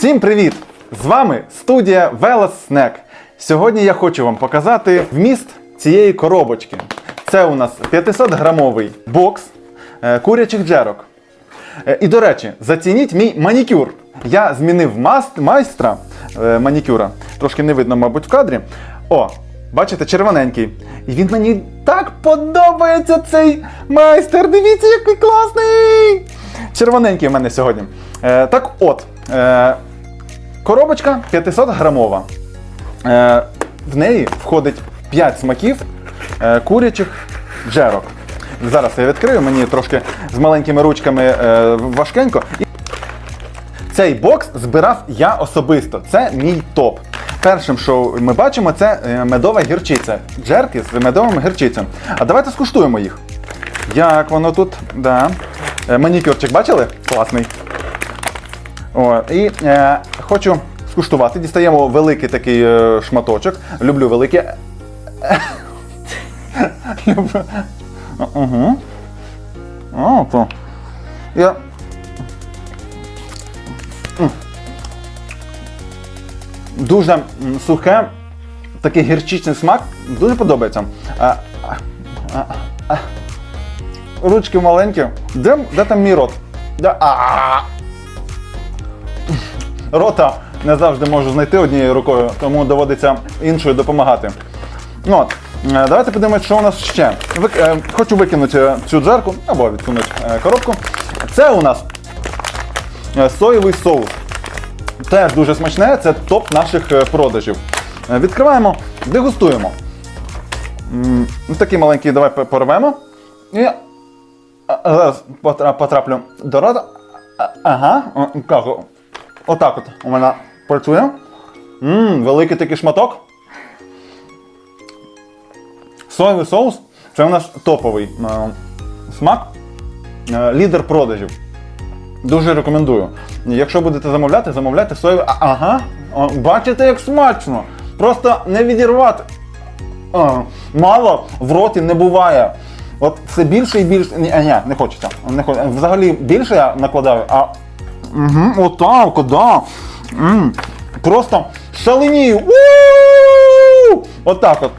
Всім привіт! З вами студія Velos Snack. Сьогодні я хочу вам показати вміст цієї коробочки. Це у нас 500-грамовий бокс е, курячих джерок. Е, І до речі, зацініть мій манікюр. Я змінив маст, майстра е, манікюра. Трошки не видно, мабуть, в кадрі. О, бачите, червоненький. І він мені так подобається цей майстер. Дивіться, який класний! Червоненький в мене сьогодні. Так от, коробочка 500 грамова. Е, в неї входить 5 смаків е, курячих джерок. Зараз я відкрию, мені трошки з маленькими ручками е, важкенько. Цей бокс збирав я особисто. Це мій топ. Першим, що ми бачимо, це медова гірчиця. Джерки з медовим гірчицем. А давайте скуштуємо їх. Як воно тут? Да. Манікюрчик бачили? Класний. О, і е, хочу скуштувати. Дістаємо великий такий е, шматочок. Люблю великі. Люблю. Угу. О, то. Я. Дуже сухе, такий гірчичний смак. Дуже подобається. А, а, а. Ручки маленькі. Де, де там мій рот? Де? А, рота не завжди можу знайти однією рукою, тому доводиться іншою допомагати. Ну, от, е, давайте подивимося, що у нас ще. Вик, е, хочу викинути цю джерку або відсунути е, коробку. Це у нас е, соєвий соус. Теж дуже смачне, це топ наших е, продажів. Е, Відкриваємо, дегустуємо. Такий маленький, давай порвемо. І зараз потраплю до рота. Ага, отак от у мене працює. Мм, великий такий шматок. Соєвий соус це у нас топовий е, смак, е, лідер продажів. Дуже рекомендую. Якщо будете замовляти, замовляйте соєвий. Ага, бачите, як смачно. Просто не відірвати. А, мало в роті не буває. От все більше і більше. Ні, ні, не хочеться. Не хочеться. Взагалі більше я накладаю, а. Угу, отак, от, да. М, Просто шаленію. У-у-у! Отак от.